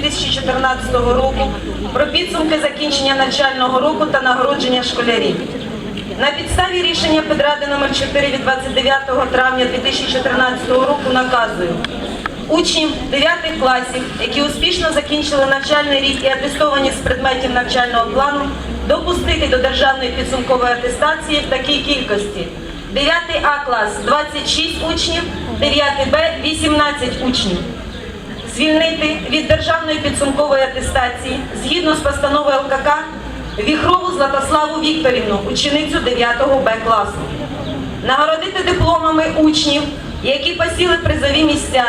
2014 року про підсумки закінчення навчального року та нагородження школярів. На підставі рішення Педради номер 4 від 29 травня 2014 року наказую учнів 9 класів, які успішно закінчили навчальний рік і атестовані з предметів навчального плану, допустити до державної підсумкової атестації в такій кількості. 9 А клас 26 учнів, 9 Б 18 учнів. Звільнити від державної підсумкової атестації згідно з постановою ЛКК Віхрову Златославу Вікторівну, ученицю 9 Б класу. Нагородити дипломами учнів, які посіли призові місця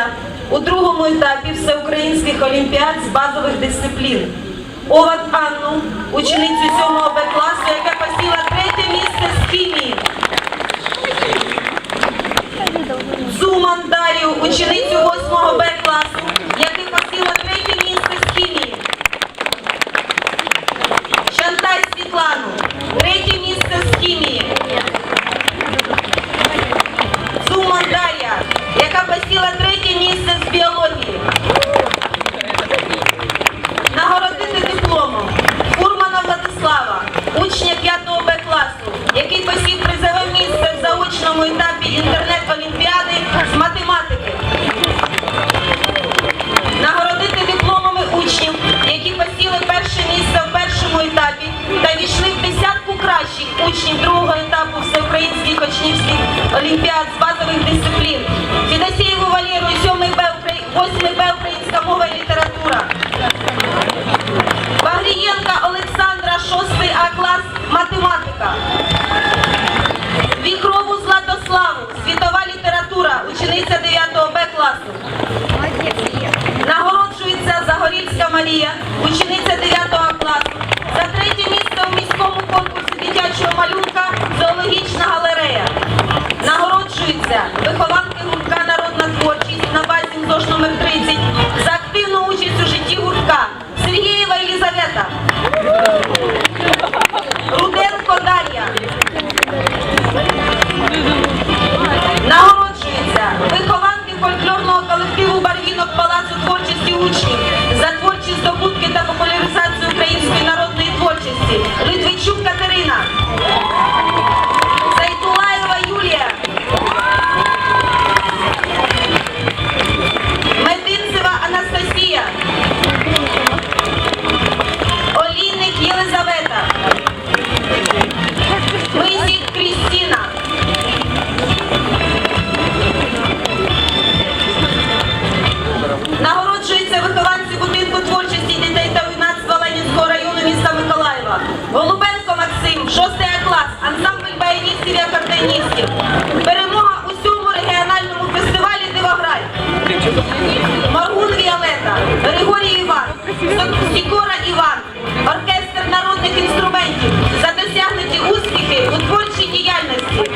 у другому етапі всеукраїнських олімпіад з базових дисциплін. Овад Анну, ученицю 7 Б класу, яка посіла третє місце з хімії. Зуман Дарію, ученицю 8 Б Марія, учениця 9 класу. За третє місце у міському конкурсі дитячого малюнка зоологічна галерея. Нагороджується вихованки гуртка Народна творчість на базі МЗОЖ номер 30 Маргун Віолета, Григорій Іван, Сікора Іван, оркестр народних інструментів за досягнуті успіхи у творчій діяльності.